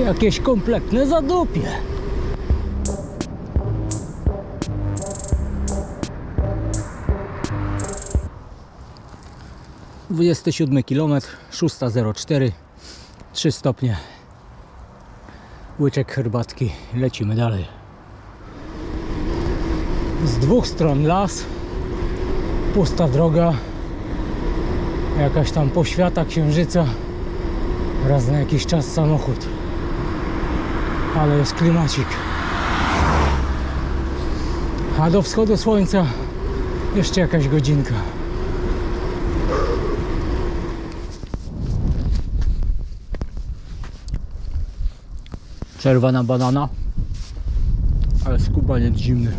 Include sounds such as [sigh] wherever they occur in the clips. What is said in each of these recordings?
Jakieś kompletne zadupie. Dwudziesty siódmy kilometr, 6.04, 3 stopnie. Łyczek herbatki, lecimy dalej. Z dwóch stron las, pusta droga, jakaś tam poświata księżyca, raz na jakiś czas samochód. Ale jest klimacik. A do wschodu słońca jeszcze jakaś godzinka. Czerwona banana, ale skubaniec zimny.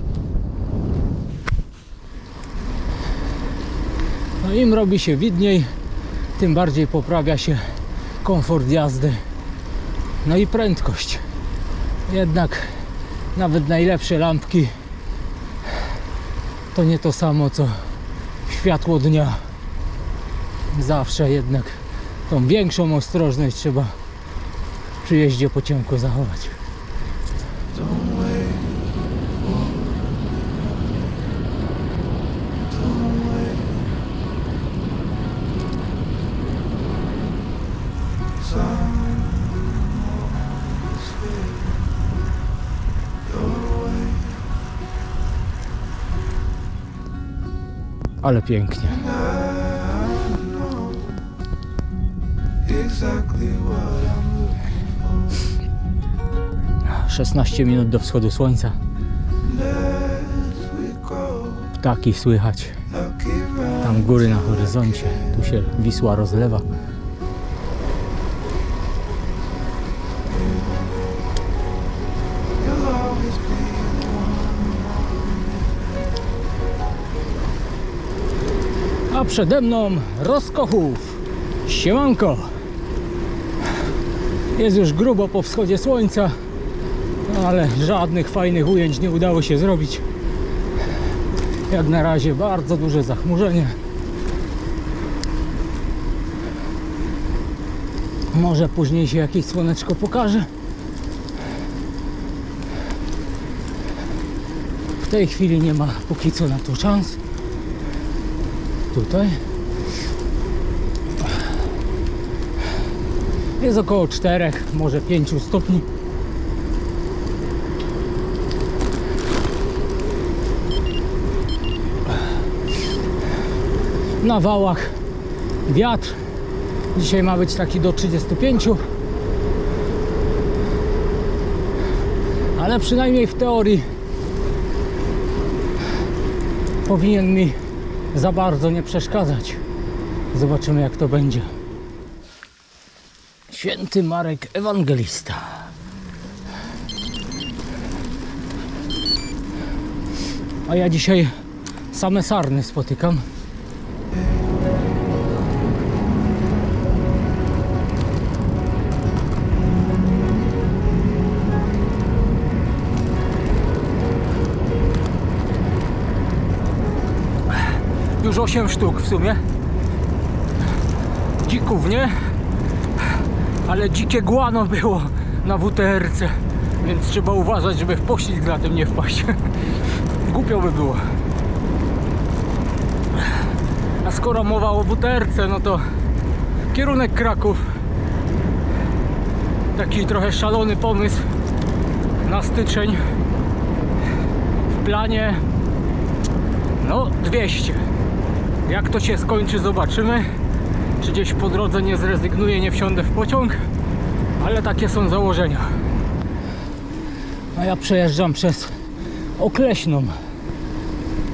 No im robi się widniej, tym bardziej poprawia się komfort jazdy. No i prędkość. Jednak nawet najlepsze lampki to nie to samo co światło dnia. Zawsze jednak tą większą ostrożność trzeba przy jeździe po ciemku zachować. Ale pięknie. exactly what I'm looking for. 16 minut do wschodu słońca. Ptaki słychać. Tam góry na horyzoncie. Tu się Wisła rozlewa. A przede mną Roskochów. Siemanko. Jest już grubo po wschodzie słońca, ale żadnych fajnych ujęć nie udało się zrobić. Jak na razie bardzo duże zachmurzenie. Może później się jakieś słoneczko pokaże. W tej chwili nie ma póki co na to szans. Tutaj jest około 4, może 5 stopni. Na wałach wiatr. Dzisiaj ma być taki do 35. Ale przynajmniej w teorii powinien mi za bardzo nie przeszkadzać. Zobaczymy jak to będzie. Święty Marek Ewangelista. A ja dzisiaj same sarny spotykam. Już 8 sztuk w sumie. Dzików, nie? Ale dzikie głano było na WTRC, więc trzeba uważać, żeby w poślizg na tym nie wpaść. [laughs] Głupio by było. A skoro mowa o WTRC, no to kierunek Kraków. Taki trochę szalony pomysł na styczeń. W planie no 200. Jak to się skończy, zobaczymy. Czy gdzieś po drodze nie zrezygnuję, nie wsiądę w pociąg, ale takie są założenia. A ja przejeżdżam przez Okleśną.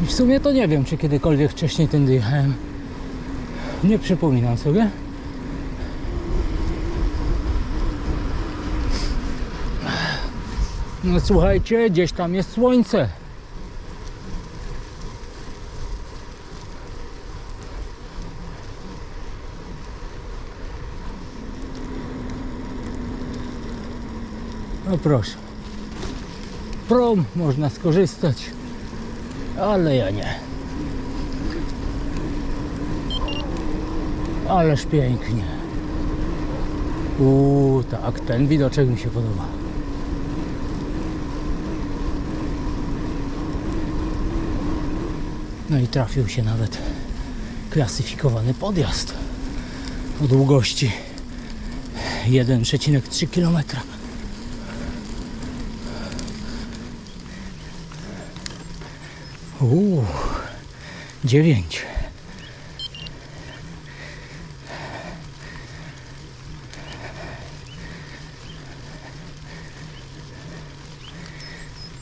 I w sumie to nie wiem, czy kiedykolwiek wcześniej tędy jechałem. Nie przypominam sobie. No słuchajcie, gdzieś tam jest słońce. Proszę. Prom można skorzystać, ale ja nie. Ależ pięknie. Uuu, tak, ten widoczek mi się podoba. No i trafił się nawet klasyfikowany podjazd o długości 1,3 km. Uuu, 9.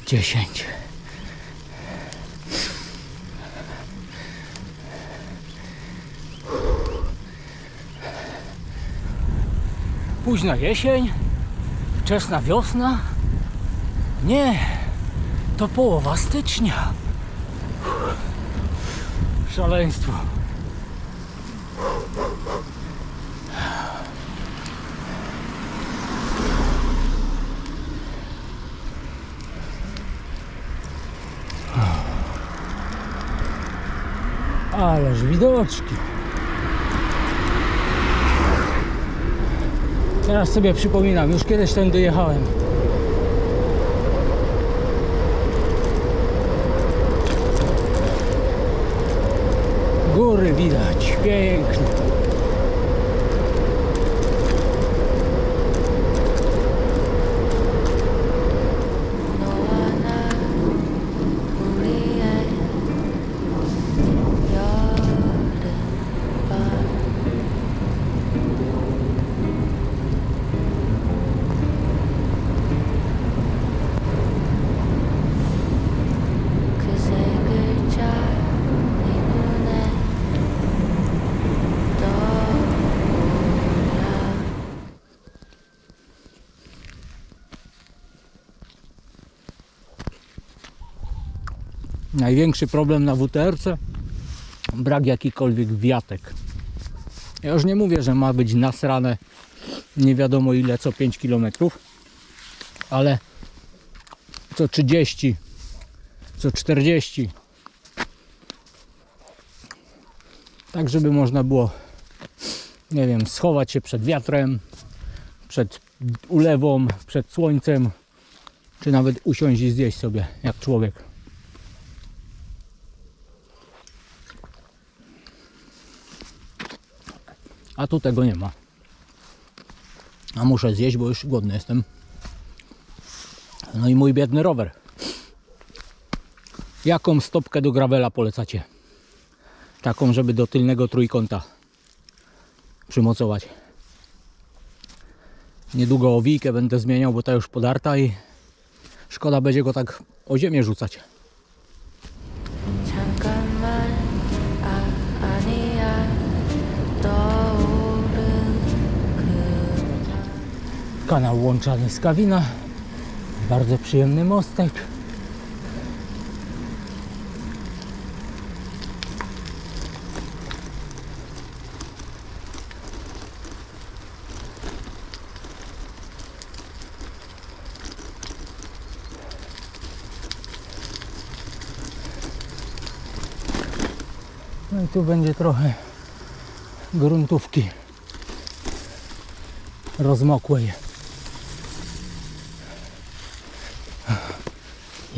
Dziesięć. Późna jesień, wczesna wiosna. Nie, to połowa stycznia. Szaleństwo. Ależ widoczki. Teraz sobie przypominam, już kiedyś tędy jechałem. Góry widać, pięknie. Największy problem na WTRC brak jakikolwiek wiatek. Ja już nie mówię, że ma być nasrane nie wiadomo ile co 5 km, ale co 30, co 40. Tak, żeby można było, nie wiem, schować się przed wiatrem, przed ulewą, przed słońcem, czy nawet usiąść i zjeść sobie jak człowiek. A tu tego nie ma. A muszę zjeść, bo już głodny jestem. No i mój biedny rower. Jaką stopkę do gravela polecacie? Taką, żeby do tylnego trójkąta przymocować. Niedługo owijkę będę zmieniał, bo ta już podarta i szkoda będzie go tak o ziemię rzucać. Kanał łączany z Kawina. Bardzo przyjemny mostek. No i tu będzie trochę gruntówki rozmokłej.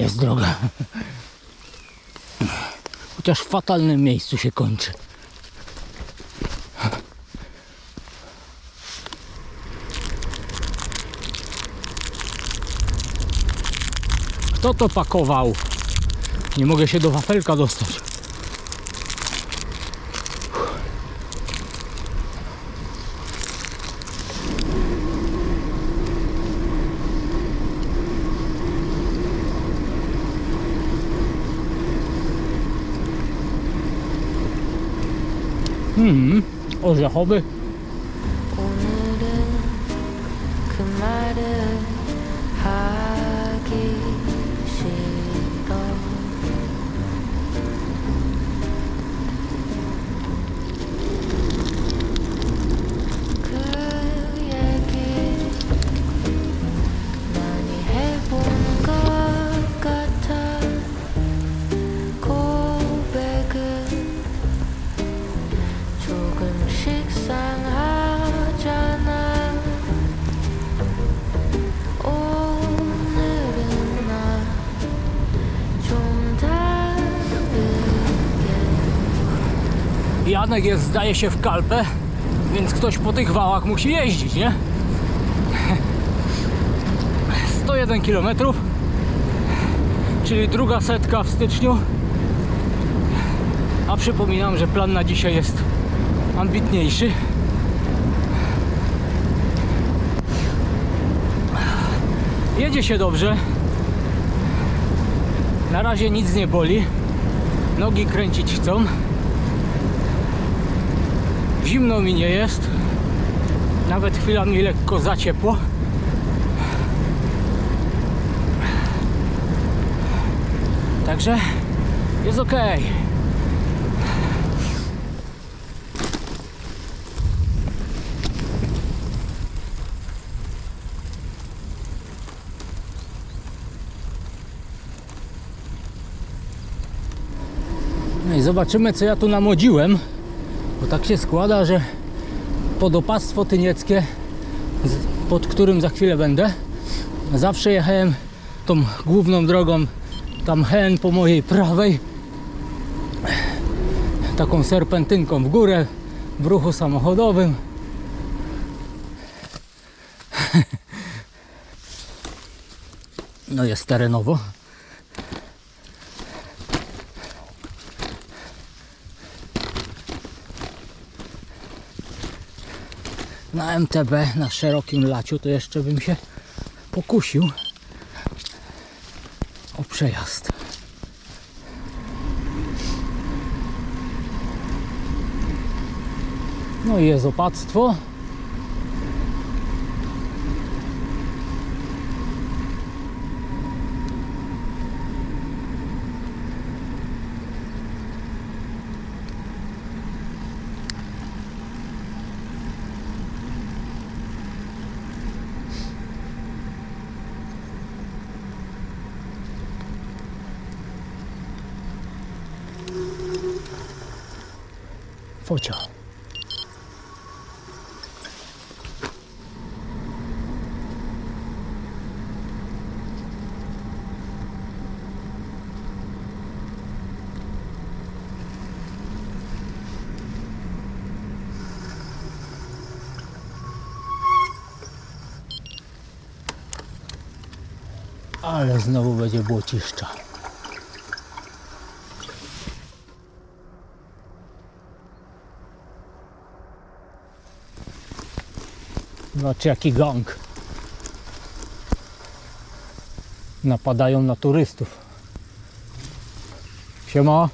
Jest droga. Chociaż w fatalnym miejscu się kończy. Kto to pakował? Nie mogę się do wafelka dostać. 嗯，哦，这好呗 Przystanek jest, zdaje się, w Kalpę, więc ktoś po tych wałach musi jeździć, nie? 101 km, czyli druga setka w styczniu. A przypominam, że plan na dzisiaj jest ambitniejszy. Jedzie się dobrze. Na razie nic nie boli. Nogi kręcić chcą. Zimno mi nie jest. Nawet chwilami lekko za ciepło. Także jest ok. No i zobaczymy co ja tu namodziłem. Bo tak się składa, że podopactwo tynieckie, pod którym za chwilę będę, zawsze jechałem tą główną drogą, tam hen po mojej prawej, taką serpentynką w górę, w ruchu samochodowym. [laughs] No jest terenowo. Na MTB, na szerokim laciu, to jeszcze bym się pokusił o przejazd. No i jest opactwo. Focia. Ale znowu będzie błociszcza. Znaczy jaki gang. Napadają na turystów. Siema.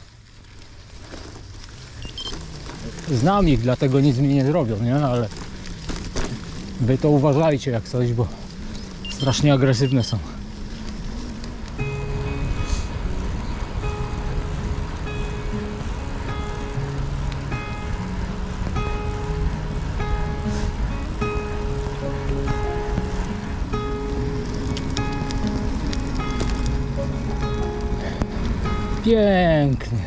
Znam ich, dlatego nic mi nie zrobią, nie? Ale wy to uważajcie jak coś, bo strasznie agresywne są. Pięknie.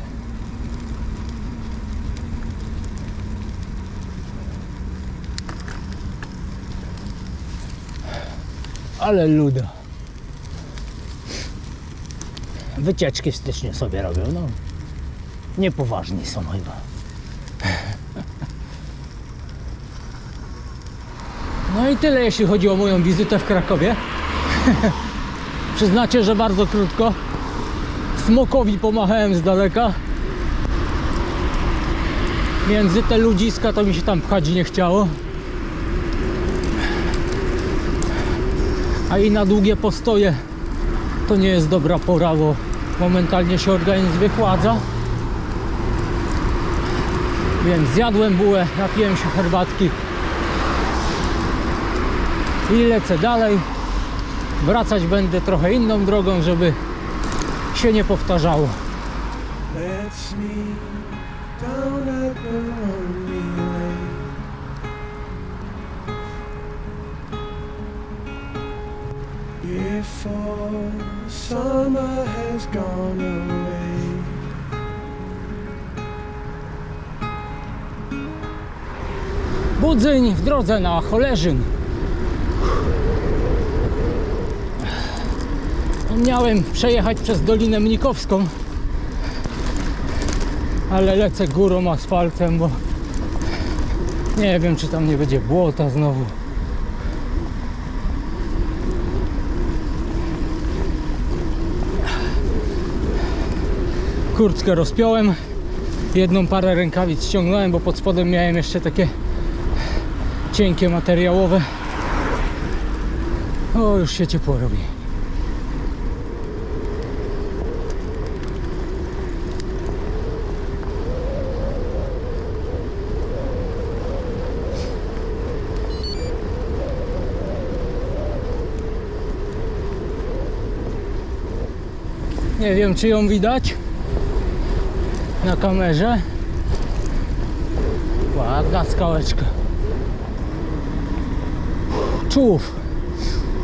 Ale luda. Wycieczki w styczniu sobie robią, no. Niepoważni są chyba. No i tyle jeśli chodzi o moją wizytę w Krakowie. [laughs] Przyznacie, że bardzo krótko. Smokowi pomachałem z daleka. Między te ludziska to mi się tam pchać nie chciało. A i na długie postoje to nie jest dobra pora, bo momentalnie się organizm wychładza. Więc zjadłem bułę, napiłem się herbatki i lecę dalej. Wracać będę trochę inną drogą, żeby się nie powtarzało. Before summer has gone away. Budzyń w drodze na Cholerzyn. Miałem przejechać przez Dolinę Mnikowską. ale lecę górą asfaltem, bo nie wiem, czy tam nie będzie błota znowu. Kurtkę rozpiąłem, jedną parę rękawic ściągnąłem, bo pod spodem miałem jeszcze takie cienkie materiałowe. O, już się ciepło robi. Nie wiem, czy ją widać na kamerze. Ładna skałeczka. Człów.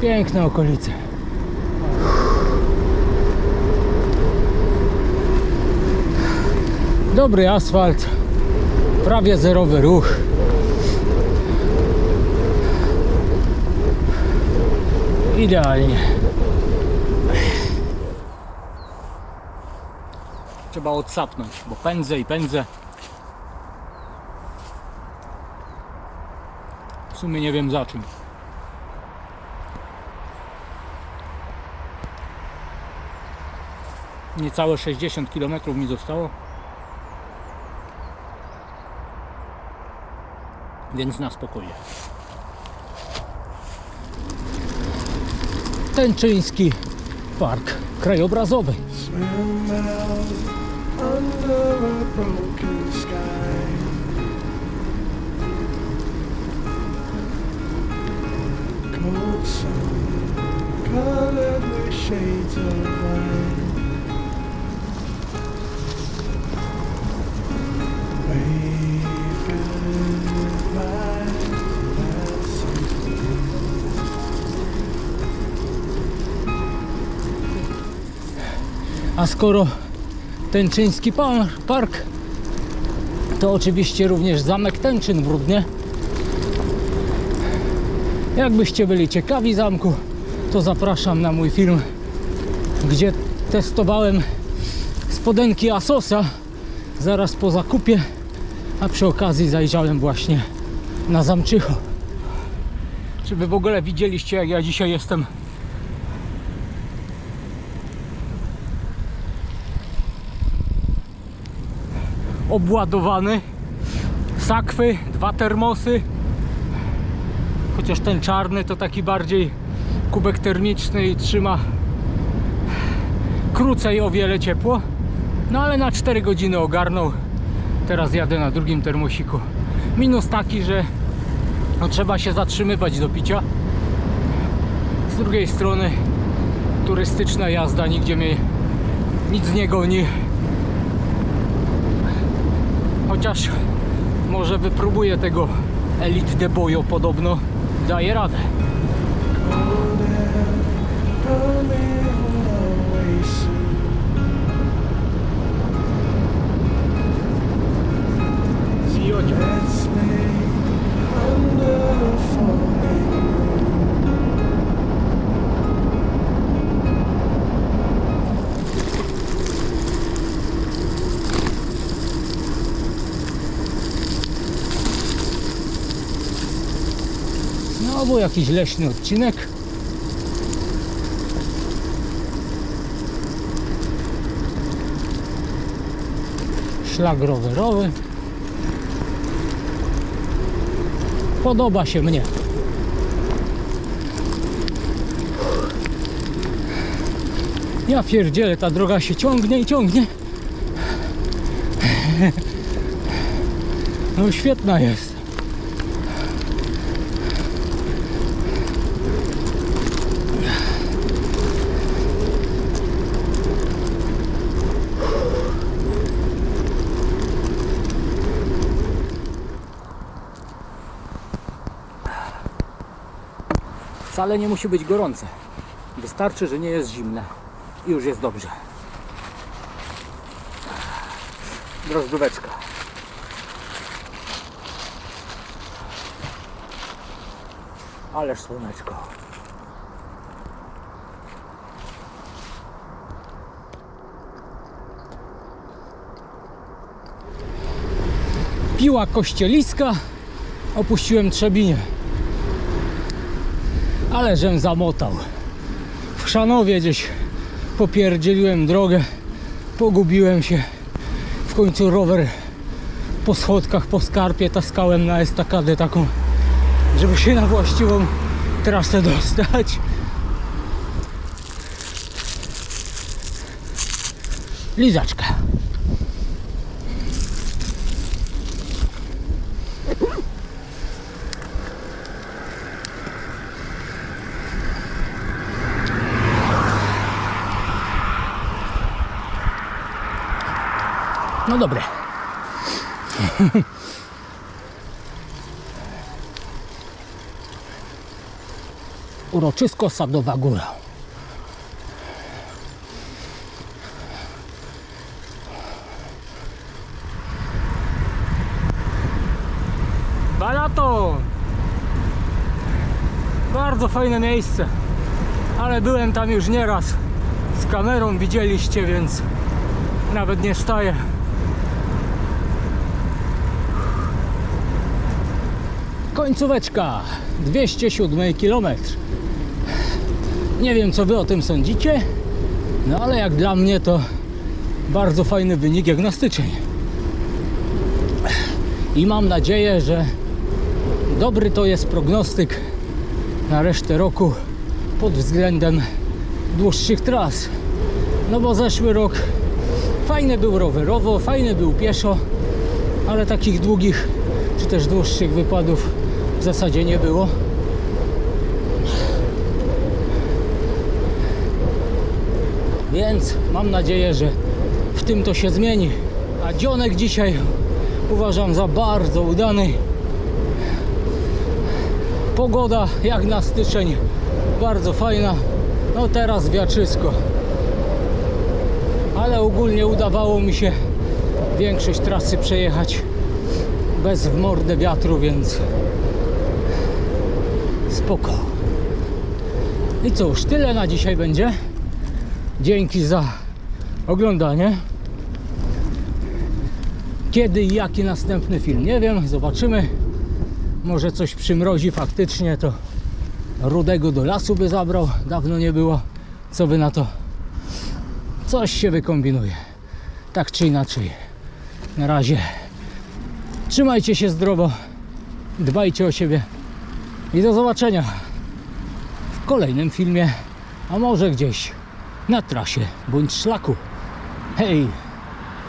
Piękne okolice. Dobry asfalt. Prawie zerowy ruch. Idealnie. Trzeba odsapnąć, bo pędzę i pędzę. W sumie nie wiem za czym. Niecałe 60 km mi zostało. Więc na spokojnie. Tęczyński Park Krajobrazowy. Under a broken sky. Cold sun colored with shades of sun. A skoro Tęczyński par- Park, to oczywiście również Zamek Tęczyn w Rudnie. Jakbyście byli ciekawi zamku, to zapraszam na mój film, gdzie testowałem spodenki Asosa zaraz po zakupie, a przy okazji zajrzałem właśnie na Zamczycho. Czy wy w ogóle widzieliście, jak ja dzisiaj jestem obładowany. Sakwy, dwa termosy. Chociaż ten czarny to taki bardziej kubek termiczny i trzyma krócej o wiele ciepło. No ale na 4 godziny ogarnął. Teraz jadę na drugim termosiku. Minus taki, że no, trzeba się zatrzymywać do picia. Z drugiej strony turystyczna jazda nigdzie mnie nic nie goni. Chociaż może wypróbuję tego Elite de Bojo podobno daje radę. Znowu jakiś leśny odcinek. Szlak rowerowy. Podoba się mnie. Ja pierdzielę, ta droga się ciągnie i ciągnie. [laughs] No świetna jest. Wcale nie musi być gorące. Wystarczy, że nie jest zimne. I już jest dobrze. Drożdżóweczka. Ależ słoneczko. Piła Kościeliska, opuściłem Trzebinie. Ale żem zamotał. W Chrzanowie gdzieś popierdzieliłem drogę, pogubiłem się. W końcu rower po schodkach, po skarpie taskałem na estakadę taką, żeby się na właściwą trasę dostać. Lizaczka. No dobre. [laughs] Uroczysko Sadowa Góra. Balaton! Bardzo fajne miejsce. Ale byłem tam już nieraz. Z kamerą widzieliście, więc nawet nie staję. Końcóweczka 207 km. Nie wiem co wy o tym sądzicie, no ale jak dla mnie to bardzo fajny wynik jak na styczeń. I mam nadzieję, że dobry to jest prognostyk na resztę roku pod względem dłuższych tras. No bo zeszły rok fajny był rowerowo, fajny był pieszo, ale takich długich czy też dłuższych wypadów zasadzie nie było. Więc mam nadzieję, że w tym to się zmieni. A dzionek dzisiaj uważam za bardzo udany. Pogoda jak na styczeń bardzo fajna. No teraz wiaczysko. Ale ogólnie udawało mi się większość trasy przejechać bez w mordę wiatru, więc spoko. I cóż, tyle na dzisiaj będzie. Dzięki za oglądanie. Kiedy i jaki następny film, nie wiem, zobaczymy. Może coś przymrozi faktycznie, to Rudego do lasu by zabrał, dawno nie było. Co wy na to? Coś się wykombinuje. Tak czy inaczej. Na razie. Trzymajcie się zdrowo. Dbajcie o siebie. I do zobaczenia w kolejnym filmie, a może gdzieś na trasie bądź szlaku. Hej!